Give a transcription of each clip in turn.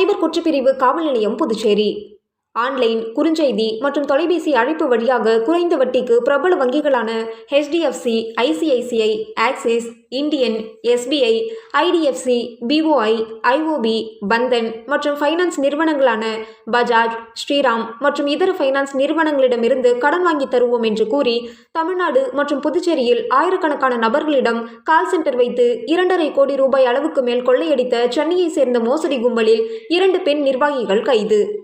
சைபர் குற்றப்பிரிவு காவல் நிலையம் புதுச்சேரி. ஆன்லைன் குறுஞ்செய்தி மற்றும் தொலைபேசி அழைப்பு வழியாக குறைந்த வட்டிக்கு பிரபல வங்கிகளான HDFC ICICI Axis Indian SBI IDFC BOI IOB Bandhan மற்றும் ஃபைனான்ஸ் நிறுவனங்களான பஜாஜ் ஸ்ரீராம் மற்றும் இதர ஃபைனான்ஸ் நிறுவனங்களிடமிருந்து கடன் வாங்கி தருவோம் என்று கூறி தமிழ்நாடு மற்றும் புதுச்சேரியில் ஆயிரக்கணக்கான நபர்களிடம் கால் சென்டர் வைத்து இரண்டரை கோடி ரூபாய் அளவுக்கு மேல் கொள்ளையடித்த சென்னையை சேர்ந்த மோசடி கும்பலில் இரண்டு பெண் நிர்வாகிகள் கைது.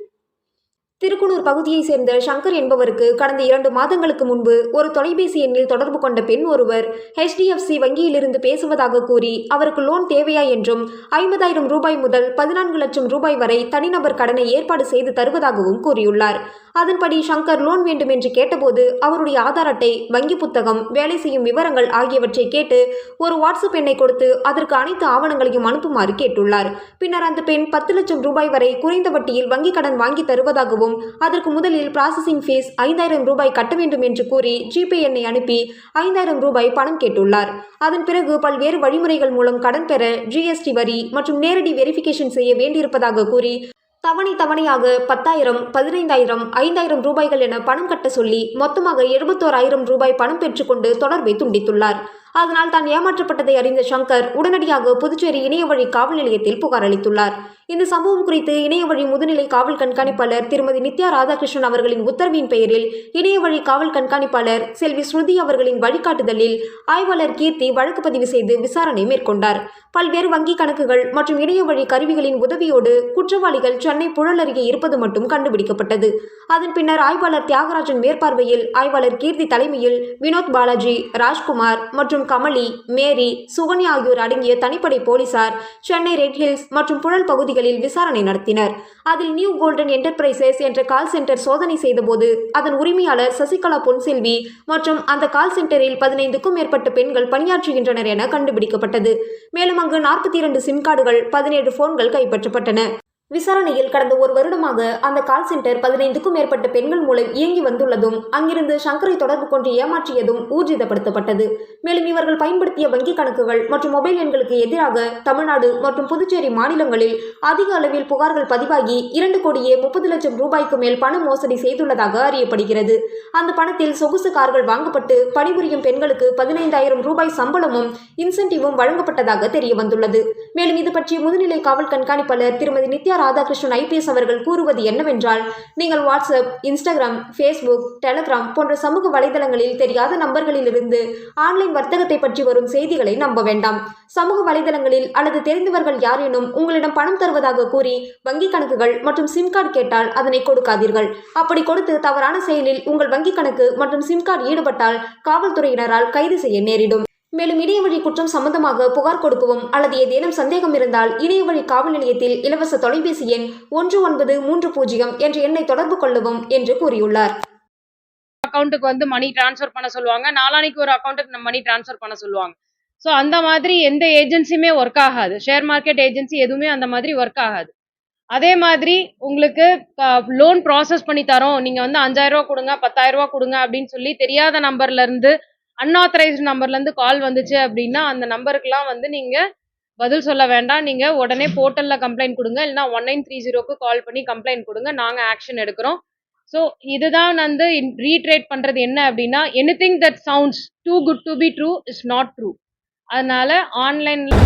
திருக்குளூர் பகுதியைச் சேர்ந்த சங்கர் என்பவருக்கு கடந்த இரண்டு மாதங்களுக்கு முன்பு ஒரு தொலைபேசி எண்ணில் தொடர்பு கொண்ட பெண் ஒருவர் ஹெச்டிஎஃப்சி வங்கியிலிருந்து பேசுவதாக கூறி அவருக்கு லோன் தேவையா என்றும் ஐம்பதாயிரம் ரூபாய் முதல் பதினான்கு லட்சம் ரூபாய் வரை தனிநபர் கடனை ஏற்பாடு செய்து தருவதாகவும் கூறியுள்ளார். அதன்படி சங்கர் லோன் வேண்டும் என்று கேட்டபோது அவருடைய ஆதார் அட்டை வங்கி புத்தகம் வேலை செய்யும் விவரங்கள் ஆகியவற்றை கேட்டு ஒரு வாட்ஸ்அப் எண்ணை கொடுத்து அதற்கு அனைத்து ஆவணங்களையும் அனுப்புமாறு கேட்டுள்ளார். பின்னர் அந்த பெண் பத்து லட்சம் ரூபாய் வரை குறைந்த வட்டியில் வங்கிக் கடன் வாங்கி தருவதாகவும் அதற்கு முதலில் ப்ராசஸிங் ஃபீஸ் ஐந்தாயிரம் ரூபாய் கட்ட வேண்டும் என்று கூறி ஜிபே எண்ணை அனுப்பி ஐந்தாயிரம் ரூபாய் பணம் கேட்டுள்ளார். அதன் பிறகு பல்வேறு வழிமுறைகள் மூலம் கடன் பெற ஜிஎஸ்டி வரி மற்றும் நேரடி வெரிஃபிகேஷன் செய்ய வேண்டியிருப்பதாக கூறி தவணை தவணையாக பத்தாயிரம் பதினைந்தாயிரம் ஐந்தாயிரம் ரூபாய்கள் என பணம் கட்ட சொல்லி மொத்தமாக எழுபத்தோராயிரம் ரூபாய் பணம் பெற்றுக்கொண்டு தொடர்பை துண்டித்துள்ளார். அதனால் தான் ஏமாற்றப்பட்டதை அறிந்த சங்கர் உடனடியாக புதுச்சேரி இணையவழி காவல் நிலையத்தில் புகார் அளித்துள்ளார். இந்த சம்பவம் குறித்து இணையவழி முதுநிலை காவல் கண்காணிப்பாளர் திருமதி நித்யா ராதாகிருஷ்ணன் அவர்களின் உத்தரவின் பெயரில் இணையவழி காவல் கண்காணிப்பாளர் செல்வி ஸ்ருதி அவர்களின் வழிகாட்டுதலில் ஆய்வாளர் கீர்த்தி வழக்கு பதிவு செய்து விசாரணை மேற்கொண்டார். பல்வேறு வங்கி கணக்குகள் மற்றும் இணையவழி கருவிகளின் உதவியோடு குற்றவாளிகள் சென்னை புழல் அருகே இருப்பது மட்டும் கண்டுபிடிக்கப்பட்டது. அதன் பின்னர் ஆய்வாளர் தியாகராஜன் மேற்பார்வையில் ஆய்வாளர் கீர்த்தி தலைமையில் வினோத் பாலாஜி ராஜ்குமார் மற்றும் கமலி மேரி சுகன்யா ஆகியோர் அடங்கிய தனிப்படை போலீசார் சென்னை ரெட் ஹில்ஸ் மற்றும் புழல் பகுதிகளில் விசாரணை நடத்தினர். அதில் நியூ கோல்டன் என்டர்பிரைசஸ் என்ற கால் சென்டர் சோதனை செய்தபோது அதன் உரிமையாளர் சசிகலா பொன்செல்வி மற்றும் அந்த கால் சென்டரில் பதினைந்துக்கும் மேற்பட்ட பெண்கள் பணியாற்றுகின்றனர் என கண்டுபிடிக்கப்பட்டது. மேலும் அங்கு நாற்பத்தி இரண்டு சிம் கார்டுகள் பதினேழு போன்கள் கைப்பற்றப்பட்டன. விசாரணையில் கடந்த ஒரு வருடமாக அந்த கால் சென்டர் பதினைந்துக்கும் மேற்பட்ட பெண்கள் மூலம் இயங்கி வந்துள்ளதும் அங்கிருந்து சங்கரை தொடர்பு கொண்டு ஏமாற்றியதும் ஊர்ஜிதப்படுத்தப்பட்டது. மேலும் இவர்கள் பயன்படுத்திய வங்கிக் கணக்குகள் மற்றும் மொபைல் எண்களுக்கு எதிராக தமிழ்நாடு மற்றும் புதுச்சேரி மாநிலங்களில் அதிக அளவில் புகார்கள் பதிவாகி இரண்டு கோடியே முப்பது லட்சம் ரூபாய்க்கு மேல் பண மோசடி செய்துள்ளதாக அறியப்படுகிறது. அந்த பணத்தில் சொகுசு கார்கள் வாங்கப்பட்டு பணிபுரியும் பெண்களுக்கு பதினைந்தாயிரம் ரூபாய் சம்பளமும் இன்சென்டிவும் வழங்கப்பட்டதாக தெரிய வந்துள்ளது மேலும் இது பற்றி முதுநிலை காவல் கண்காணிப்பாளர் திருமதி நித்யா ராதாகிருஷ்ணன் ஐபிஎஸ் அவர்கள் கூறுவது என்னவென்றால் நீங்கள் வாட்ஸ்அப் இன்ஸ்டாகிராம் ஃபேஸ்புக் டெலகிராம் போன்ற சமூக வலைதளங்களில் தெரியாத நம்பர்களிலிருந்து ஆன்லைன் வர்த்தகத்தை பற்றி வரும் செய்திகளை நம்ப வேண்டாம். சமூக வலைதளங்களில் அல்லது தெரிந்தவர்கள் யாரேனும் உங்களிடம் பணம் தருவதாக கூறி வங்கிக் கணக்குகள் மற்றும் சிம் கார்டு கேட்டால் அதனை கொடுக்காதீர்கள். அப்படி கொடுத்து தவறான செயலில் உங்கள் வங்கிக் கணக்கு மற்றும் சிம் கார்டு ஈடுபட்டால் காவல்துறையினரால் கைது செய்ய நேரிடும். மேலும் இணையவழி குற்றம் சம்பந்தமாக புகார் கொடுக்கவும் அல்லது ஏதேனும் சந்தேகம் இருந்தால் இணையவழி காவல் நிலையத்தில் இலவச தொலைபேசி எண் ஒன்று ஒன்பது மூன்று பூஜ்ஜியம் என்ற எண்ணை தொடர்பு கொள்ளவும் என்று கூறியுள்ளார். அக்கௌண்ட்டுக்கு வந்து மணி ட்ரான்ஸ்ஃபர் பண்ண சொல்லுவாங்க. நாளானைக்கு ஒரு அக்கௌண்ட்டுக்கு நம்ம மணி ட்ரான்ஸ்ஃபர் பண்ண சொல்லுவாங்க. ஸோ அந்த மாதிரி எந்த ஏஜென்சியுமே ஒர்க் ஆகாது. ஷேர் மார்க்கெட் ஏஜென்சி எதுவுமே அந்த மாதிரி ஒர்க் ஆகாது. அதே மாதிரி உங்களுக்கு லோன் ப்ராசஸ் பண்ணி தரோம். நீங்கள் வந்து அஞ்சாயிரம் ரூபா கொடுங்க பத்தாயிரம் ரூபா கொடுங்க அப்படின்னு சொல்லி தெரியாத நம்பர்ல இருந்து அன்ஆத்தரைஸ்டு நம்பர்லேருந்து கால் வந்துச்சு அப்படின்னா அந்த நம்பருக்குலாம் வந்து நீங்கள் பதில் சொல்ல வேண்டாம். நீங்கள் உடனே போர்ட்டலில் கம்ப்ளைண்ட் கொடுங்க. இல்லைன்னா ஒன் நைன் த்ரீ ஜீரோக்கு கால் பண்ணி கம்ப்ளைண்ட் கொடுங்க. நாங்கள் ஆக்ஷன் எடுக்கிறோம். ஸோ இதுதான் வந்து ரீட்ரேட் பண்ணுறது என்ன அப்படின்னா any thing that sounds too good to be true is not true அதனால ஆன்லைனில்